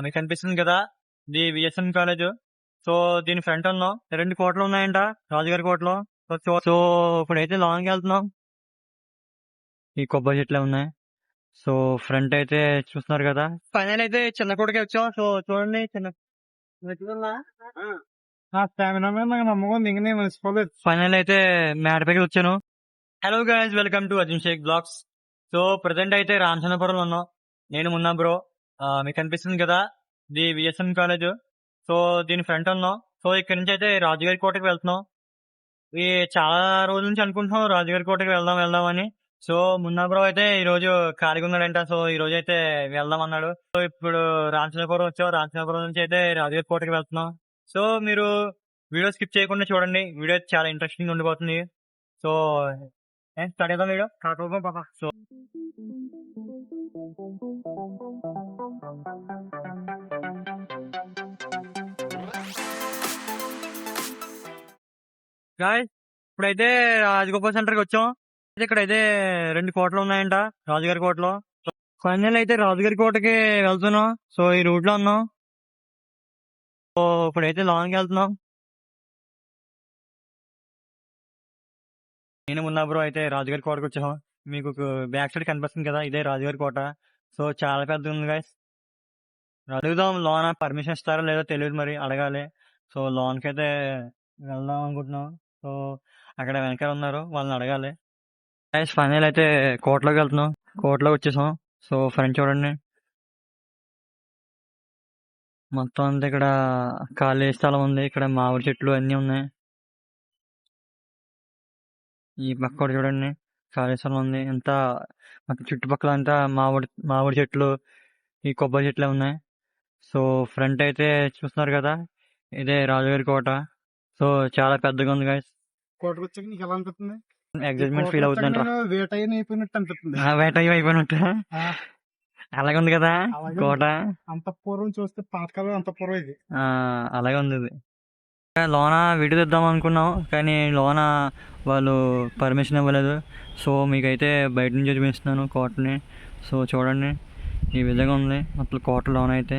మీకు కనిపిస్తుంది కదా ఇది విఎస్ఎన్ కాలేజ్. సో దీని ఫ్రంట్ ఉన్నాం రెండు కోటలు ఉన్నాయంట రాజుగారి కోటలో. సో సో ఇప్పుడైతే లాంగ్ వెళ్తున్నాం. ఈ కొబ్బరి చెట్లే ఉన్నాయి. సో ఫ్రంట్ అయితే చూస్తున్నారు కదా. ఫైనల్ అయితే చిన్న కోటకి వచ్చాం. సో చూడండి చిన్న స్టామినా మీద నాకు నమ్మకం నేను మర్చిపోలేదు. ఫైనల్ అయితే పైకి వచ్చాను. Hello guys welcome to Arjun Sheikh blogs. So present అయితే రామచంద్రపురంలో ఉన్నాం. నేను మున్నా బ్రో. మీకు కనిపిస్తుంది కదా? ది విఎస్ఎన్ కాలేజ్ సో దీని ఫ్రంట్ ఉన్నాం. సో ఇక్కడ నుంచి అయితే రాజుగారి కోటకి వెళ్తున్నాం. ఈ చాలా రోజుల నుంచి అనుకుంటున్నాం రాజుగారి కోటకి వెళ్దాం వెళ్దాం అని. సో మున్నాపురం అయితే ఈ రోజు ఖాళీగా ఉన్నాడంట. సో ఈ రోజు అయితే వెళ్దాం అన్నాడు. సో ఇప్పుడు రామచంద్రపురం వచ్చాం. రామచంద్రపురం నుంచి అయితే రాజుగారి కోటకి వెళ్తున్నాం. సో మీరు వీడియో స్కిప్ చేయకుండా చూడండి. వీడియో చాలా ఇంట్రెస్టింగ్ ఉండిపోతుంది. సో వీడియో కాకపోతే పద సో గాయస్ ఇప్పుడైతే రాజగోపాల్ సెంటర్కి వచ్చాం. అయితే ఇక్కడైతే రెండు కోటలు ఉన్నాయంట రాజుగారి కోటలో. ఫైనల్ అయితే రాజుగారి కోటకి వెళ్తున్నాం. సో ఈ రూట్లో ఉన్నాం. సో ఇప్పుడైతే లాంగ్ వెళ్తున్నాం. నేను ఉన్నా బ్రో అయితే రాజుగారి కోటకు వచ్చాం మీకు బ్యాక్ సైడ్ కనిపిస్తుంది కదా ఇదే రాజుగారి కోట. సో చాలా పెద్ద ఉంది గాయస్ అడుగుదాం లోన్ పర్మిషన్ ఇస్తారా లేదో తెలియదు మరి అడగాలి. సో లోన్కి అయితే వెళ్దాం అనుకుంటున్నాం. సో అక్కడ వెనకాల ఉన్నారు వాళ్ళని అడగాలి. గాయస్ ఫైనల్ అయితే కోటలోకి వెళ్తున్నాం. కోటలోకి వచ్చేసాం. సో ఫ్రెండ్ చూడండి. మొత్తం అంతా ఇక్కడ ఖాళీ స్థలం ఉంది. ఇక్కడ మామిడి చెట్లు అన్నీ ఉన్నాయి. ఈ పక్క కూడా చూడండి. స్థలం ఉంది ఎంత మొత్తం చుట్టుపక్కల అంతా మామిడి మామిడి చెట్లు ఈ కొబ్బరి చెట్లే ఉన్నాయి. సో ఫ్రంట్ అయితే చూస్తున్నారు కదా ఇదే రాజుగారి కోట. సో చాలా పెద్దగా ఉంది గాయస్ కోటకు వచ్చాక నీకు ఎలా అనిపిస్తుంది? ఎగ్జైట్మెంట్ ఫీల్ అవుతుందంట. వేట అయిపోయినట్టు అనిపిస్తుంది. వేట అయిపోయినట్టు. ఆ, అలాగే ఉంది కదా కోట. అంత పూర్వం చూస్తే పాతకాలం అంత పూర్వం ఇది. ఆ, అలాగే ఉంది ఇది. లోన విడిదిద్దాం అనుకున్నాం కానీ లోన వాళ్ళు పర్మిషన్ ఇవ్వలేదు. సో మీకైతే బయట నుంచి చూపిస్తున్నాను కోటని. సో చూడండి ఈ విధంగా ఉంది. అసలు కోట లోన అయితే.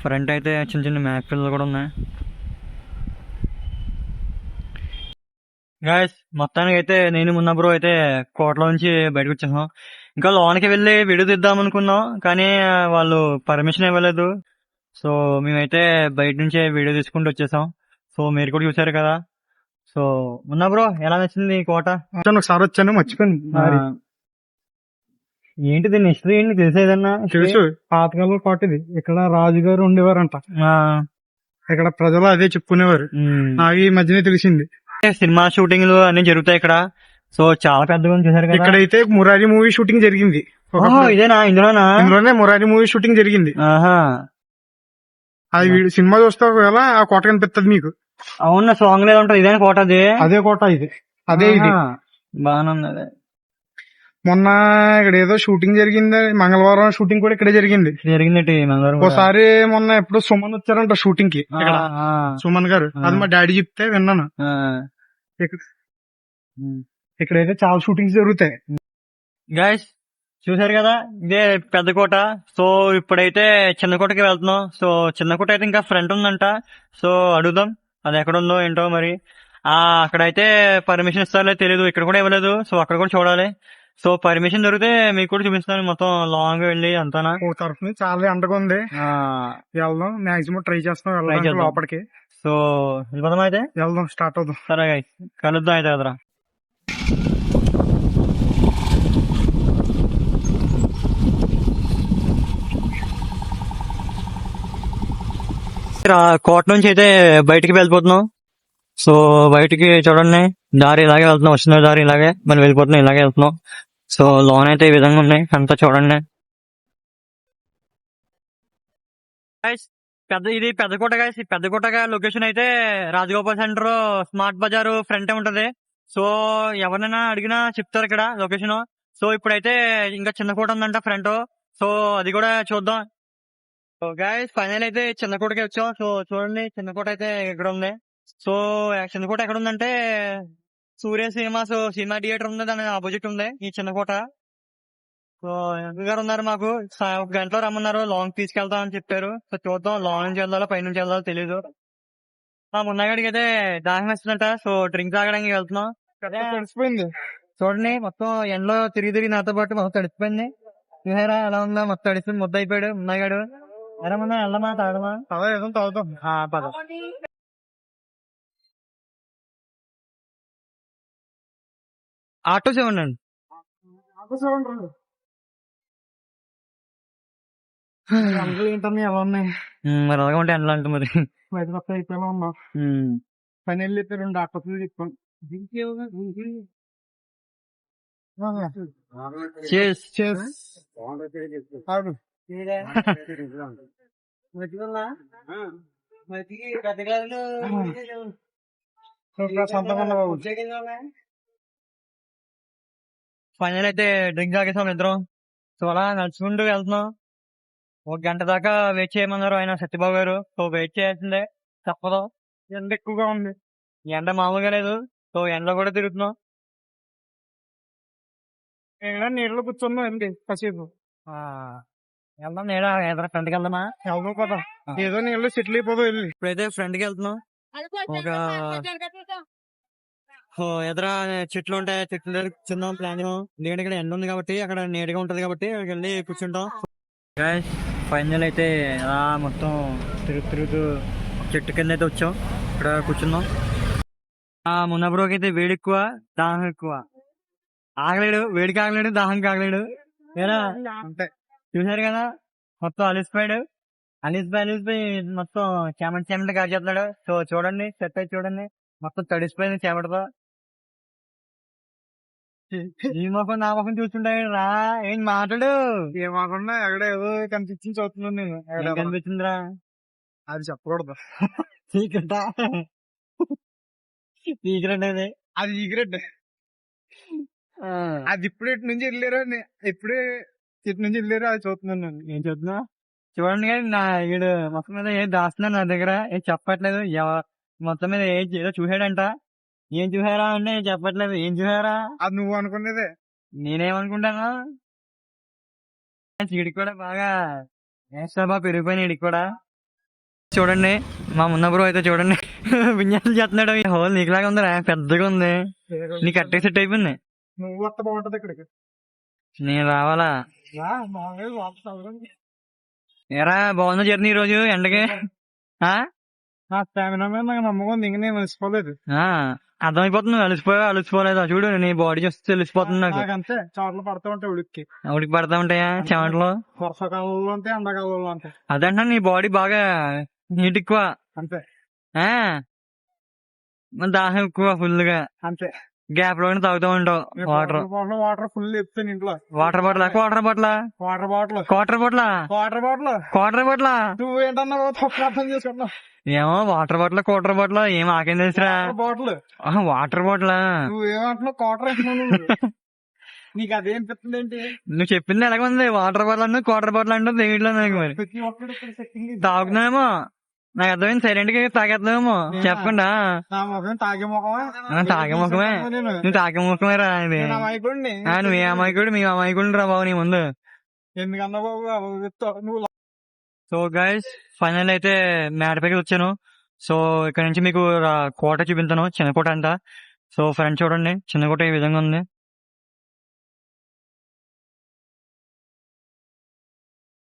ఫ్రంట్ అయితే చిన్న చిన్న మ్యాక్పిల్లు కూడా ఉన్నాయి. గాయస్ మొత్తానికి అయితే నేను మున్నప్పుడు అయితే కోటలో నుంచి బయటకు వచ్చేసాం. ఇంకా లోనికి వెళ్ళి వీడియో అనుకున్నాం కానీ వాళ్ళు పర్మిషన్ ఇవ్వలేదు. సో మేమైతే బయట నుంచే వీడియో తీసుకుంటూ వచ్చేసాం. సో మీరు కూడా చూసారు కదా. సో మున్నా బ్రో ఎలా నచ్చింది ఈ కోట? ఒకసారి వచ్చాను మర్చిపోయాను. మరి. ఆ, ఏంటి దీని హిస్టరీ ఏంటి తెలిసేదన్నా? తెలుసు. పాతకాలం కోట ఇది. ఇక్కడ రాజుగారు ఉండేవారంట. ఇక్కడ ప్రజలు అదే చెప్పుకునేవారు. నాకు ఈ మధ్యనే తెలిసింది. సినిమా షూటింగ్లు అన్ని జరుగుతాయి ఇక్కడ. సో చాలా పెద్దగా చూసారు కదా. ఇక్కడైతే మురారి మూవీ షూటింగ్ జరిగింది. ఇదేనా? ఇందులోనా? ఇందులోనే మురారి మూవీ షూటింగ్ జరిగింది. ఆహా. అది వీడి- సినిమా చూస్తే ఒకవేళ ఆ కోట కనిపిస్తుంది మీకు. అవునా సాంగ్ లేదు ఉంటుంది. ఇదేనా కోట అది? అదే కోట ఇది. అదే ఇది. బాగానే ఉంది అదే. మొన్న ఇక్కడ ఏదో షూటింగ్ జరిగింది. మంగళవారం షూటింగ్ కూడా ఇక్కడే జరిగింది. జరిగిందటి? మంగళవారం కూడా. ఒకసారి మొన్న ఎప్పుడు సుమన్ వచ్చారంట షూటింగ్కి సుమన్ గారు. అది మా డాడీ చెప్తే విన్నాను. ఇక్కడ ఇక్కడైతే చాలా షూటింగ్స్ జరుగుతాయి. గాయస్ చూసారు కదా? ఇదే పెద్ద కోట. సో ఇప్పుడైతే చిన్న కోటకి వెళ్తున్నాం. సో చిన్న కోట అయితే ఇంకా ఫ్రంట్ ఉందంట. సో అడుగుదాం. అది ఎక్కడ ఉందో ఏంటో మరి. ఆ అక్కడైతే పర్మిషన్ ఇస్తారో తెలియదు ఇక్కడ కూడా ఇవ్వలేదు. సో అక్కడ కూడా చూడాలి. సో పర్మిషన్ దొరికితే మీకు కూడా చూపిస్తాను. మొత్తం లాంగ్ వెళ్ళి అంతానా? ఓ తరఫు నుంచి చాలా ఎండగా ఉంది. వెళ్దాం. మాక్సిమం ట్రై చేస్తాం. లోపలికి. సో వెళ్ళిపోదాం అయితే? వెళ్దాం. స్టార్ట్ అవుదాం. సరే కలుద్దాం అయితే కదరా. కోట నుంచి అయితే బయటికి వెళ్ళిపోతున్నాం. సో బయటికి చూడండి. దారి ఇలాగే వెళ్తున్నాం. వచ్చిన దారి ఇలాగే. మనం వెళ్ళిపోతున్నాం. ఇలాగే వెళ్తున్నాం. సో లోన్ అయితే ఈ విధంగా ఉన్నాయి. అంతా చూడండి. పెద్ద ఇది పెద్ద కోట గాయస్ పెద్ద కోట లొకేషన్ అయితే Rajagopal centre smart bazaar front ఉంటది. సో ఎవరినైనా అడిగినా చెప్తారు ఇక్కడ లొకేషన్ సో ఇప్పుడైతే ఇంకా చిన్న కోట ఉందంట ఫ్రంట్ సో అది కూడా చూద్దాం. సో గాయస్ ఫైనల్ అయితే చిన్న కోటకి వచ్చాం. సో చూడండి చిన్న కోట అయితే ఇక్కడ ఉంది సో చిన్న కోట ఎక్కడ ఉందంటే సూర్య సినిమాస్ సినిమా థియేటర్ ఉంది దాని ఆపోజిట్ ఉంది ఈ చిన్న కోట సో ఎంపీ గారు ఉన్నారు మాకు. సా- ఒక గంటలో రమ్మన్నారు లాంగ్ తీసుకెళ్తాం అని చెప్పారు. సో చూద్దాం లాంగ్ నుంచి వెళ్దాలో పై నుంచి వెళ్దాలో తెలీదు. మా మున్నగాడికి అయితే దాహం వేస్తుందంట. సో డ్రింక్ తాగడానికి వెళ్తున్నాం. తడిసిపోయింది. చూడండి మొత్తం ఎండలో తిరిగి తిరిగి నాతో పాటు మొత్తం తడిసిపోయింది. చూసారా ఎలా ఉందా? మొత్తం తడిసి ముద్ద అయిపోయాడు మున్నగాడు. ఎలా ఉన్నా వెళ్దామా తాగడమా అదే ఏదో తాగుతాం పద ఆటోస్ ఇవ్వండి అందులో ఏంటన్నా ఎలా ఉన్నాయి మరి అలాగే ఉంటే ఎండలు అంటే మరి బయట పక్క అయిపోయినా ఉన్నా. పని వెళ్ళి రెండు డాక్టర్లు చెప్పాను. అవును ఫైనల్ అయితే డ్రింక్ తాగేసాం ఇద్దరం. సో అలా నడుచుకుంటూ వెళ్తున్నాం. ఒక గంట దాకా వెయిట్ చేయమన్నారు ఆయన సత్యబాబు గారు. సో వెయిట్ చేయాల్సిందే. తప్పదు. ఎండ ఎక్కువగా ఉంది. ఈ ఎండ మామూలుగా లేదు. సో ఎండలో కూడా తిరుగుతున్నాం. నేను నీళ్ళలో కూర్చున్నాం అండి కాసేపు. ఆ, వెళ్దాం నేడా ఎదురు ఫ్రంట్కి వెళ్దామా? వెళ్దాం కదా ఏదో నీళ్ళు సెటిల్ అయిపోదాం వెళ్ళి. ఇప్పుడైతే ఫ్రంట్కి వెళ్తున్నాం. ఒక ఓ, ఎదుర చెట్లు ఉంటాయి చెట్ల దగ్గర కూర్చుందాం ప్లాన్ ఎందుకంటే ఇక్కడ ఎండ ఉంది కాబట్టి అక్కడ నీడగా ఉంటది కాబట్టి వెళ్ళి కూర్చుంటాం. ఫైనల్ అయితే అలా మొత్తం తిరుగు తిరుగుతూ చెట్టు కింద అయితే వచ్చాం. ఇక్కడ కూర్చున్నాం ఆ మున్న బ్రోకి అయితే వేడి ఎక్కువ దాహం ఎక్కువ. ఆగలేడు వేడికి ఆగలేడు దాహం ఆగలేడు. ఏరా? అంతే. చూసారు కదా? మొత్తం అలిసిపోయాడు. అలిసిపోయి అలిసిపోయి మొత్తం చెమట చెమట కాచేస్తున్నాడు సో చూడండి సెట్ అయి చూడండి. మొత్తం తడిసిపోయింది చెమటతో. ఈ ముఖం నా ముఖం చూస్తుంటాడు రా ఏం మాట్లాడు? ఏమాకుండా ఎక్కడ ఏదో కనిపించింది చూస్తున్నాను నేను. ఏం ఎక్కడ కనిపించిందిరా? అది చెప్పకూడదు. సీక్రెట్? సీక్రెట్ అది అది ఈగ్రెట్ అది ఇప్పుడు ఇటు నుంచి వెళ్ళారు ఇప్పుడే ఇటు నుంచి వెళ్ళారు అది చూస్తున్నాను నేను ఏం చెప్తున్నా? చూడండి కానీ నా ఈడు మొత్తం మీద ఏం దాస్తున్నాను నా దగ్గర? ఏం చెప్పట్లేదు. ఎవ- మొత్తం మీద ఏం ఏదో చూసాడంట ఏం చూసారా అంటే ఏం చెప్పట్లేదు. ఏం చూసారా అది నువ్వు అనుకునేదే నేనేమనుకుంటాను? వీడికి కూడా బాగా వేస్తా పెరిగిపోయిన వీడికి కూడా. చూడండి మా మున్న బ్రో అయితే చూడండి. విన్యాసం చేస్తున్నాడు. ఈ హోల్ నీకులాగా ఉందిరా. పెద్దగా ఉంది. నీకు అట్టే సెట్ అయిపోయింది. నువ్వు వస్తే బాగుంటది ఇక్కడికి. నేను రావాలా. ఎరా బాగుంది జర్నీ ఈ రోజు ఎండకి స్టామినా మీద నాకు నమ్మకం ఇంక నేను ఆ, అర్థమైపోతుంది నువ్వు అలసిపోయావు అలసిపోలేదా? చూడు నీ బాడీ చూస్తే తెలిసిపోతుంది నాకు. చోట్ల పడుతూ ఉంటాయి ఉడికి ఉడికి పడతా ఉంటాయా చెమటలో? వర్షాకాలంలో అంతే ఎండాకాలంలో అంతే. అదంటే నీ బాడీ బాగా హీట్ ఎక్కువ. అంతే. మరి దాహం ఎక్కువ ఫుల్గా. అంతే. గ్యాప్లో తాగుతూ ఉంటావు వాటర్. వాటర్ ఫుల్ చెప్తాను ఇంట్లో. Water bottle? Quarter bottle? Water bottle. Quarter bottle? Water bottle. Quarter bottle? నువ్వు ఏంటన్నా తప్పు అర్థం చేసుకున్నావు ఏమో వాటర్ బాటిల్ క్వార్టర్ బాటిల్ ఏం ఆకేం తెలుసురా? బాటిల్ వాటర్ బాటిల్ నువ్వు ఏమంటున్నావు క్వార్టర్ నీకు అదే ఏంటి? నువ్వు చెప్పింది ఎలాగ ఉంది? వాటర్ బాటిల్ అంటే క్వార్టర్ బాటిల్ అంటే నాకు మరి? ప్రతి నాకు అర్థమైంది సైలెంట్గా తాగేద్దామేమో చెప్పకుండా తాగే ముఖమా? తాగే ముఖమే. నువ్వు తాగే ముఖమే రా ఇది. నువ్వు ఏ అమాయకుడు? మీ అమాయకుడు రా బాబు నీ ముందు. ఎందుకన్నా బాబు. నువ్వు సో గైస్ ఫైనల్ అయితే మేడపైకి వచ్చాను. సో ఇక్కడ నుంచి మీకు కోట చూపించాను చిన్న కోట అంతా సో ఫ్రెండ్ చూడండి. చిన్న కోట ఈ విధంగా ఉంది.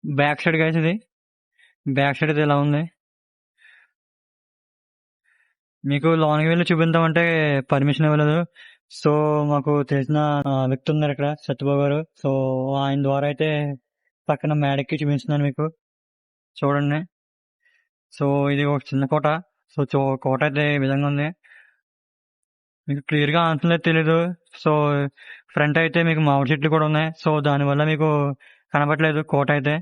బ్యాక్ సైడ్ గైస్ ఇది. బ్యాక్ సైడ్ ఇది ఇలా ఉంది? మీకు లోనికి వెళ్ళి చూపిద్దామంటే పర్మిషన్ ఇవ్వలేదు. సో మాకు తెలిసిన వ్యక్తి ఉన్నారు ఇక్కడ సత్యబాబు గారు. సో ఆయన ద్వారా అయితే పక్కన మేడకి చూపించున్నాను మీకు. చూడండి. సో ఇది ఒక చిన్న కోట. సో చో- కోట అయితే ఈ విధంగా ఉంది. మీకు క్లియర్గా ఆన్సర్ అయితే తెలీదు. సో ఫ్రంట్ అయితే మీకు మామిడి చెట్లు కూడా ఉన్నాయి. సో దానివల్ల మీకు కనబడలేదు కోట అయితే.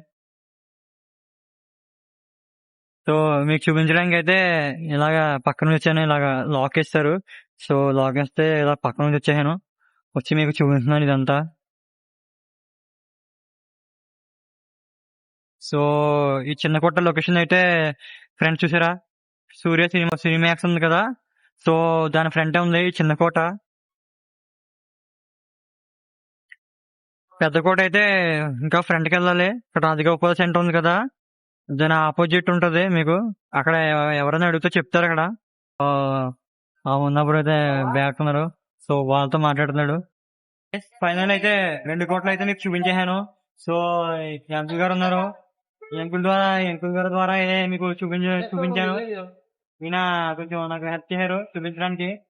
సో మీకు చూపించడానికి అయితే ఇలాగా పక్కన వచ్చాను ఇలాగా లాక్ వేస్తారు సో లాక్ వేస్తే ఇలా పక్కన నుంచి వచ్చాను వచ్చి మీకు చూపిస్తున్నాను ఇదంతా. సో ఈ చిన్న కొట్ట లొకేషన్ అయితే ఫ్రెండ్ చూసారా? సూర్య సినిమా సినిమాక్స్ ఉంది కదా? సో దాని ఫ్రంట్ ఉంది ఈ చిన్న కోట. పెద్ద కోట అయితే ఇంకా ఫ్రంట్కి వెళ్ళాలి. ఇక్కడ రాజుగా ఉపాధి సెంటర్ ఉంది కదా? దాని ఆపోజిట్ ఉంటది మీకు. అక్కడ ఎవ- ఎవరైనా అడిగితే చెప్తారు అక్కడ. ఉన్నప్పుడు అయితే బ్యాక్ ఉన్నారు. సో వాళ్ళతో మాట్లాడుతున్నాడు. ఫైనల్ అయితే రెండు కోట్లు అయితే నీకు చూపించేసాను సో ఈ అంకుల్ గారు ఉన్నారు. ఈ అంకుల్ ద్వారా ఈ అంకుల్ గారి ద్వారా మీకు చూపించ చూపించాను. ఈయన కొంచెం నాకు హెల్ప్ చేశారు చూపించడానికి.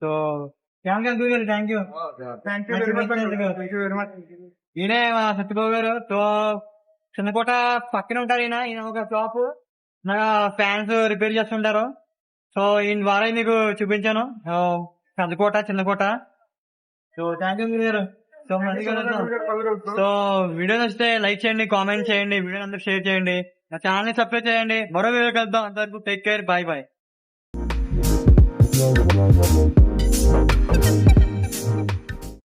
సో థ్యాంక్ యూ అంకుల్ గారు thank you thank very much ఈయనే మా సత్యబాబు గారు. సో చిన్నకోట పక్కన ఉంటారు ఈయన. ఈయన ఒక షాప్ నా ఫ్యాన్స్ రిపేర్ చేస్తుంటారు. సో ఈయన ద్వారా మీకు చూపించాను. పెద్దకోట చిన్నకోట సో థ్యాంక్ యూ గారు సో. సో వీడియో నచ్చితే లైక్ చేయండి కామెంట్ చేయండి వీడియో అందరూ షేర్ చేయండి. నా ఛానల్ని సబ్స్క్రైబ్ చేయండి. మరో వీడియో కలుద్దాం. అంతవరకు టేక్ కేర్ బాయ్ బాయ్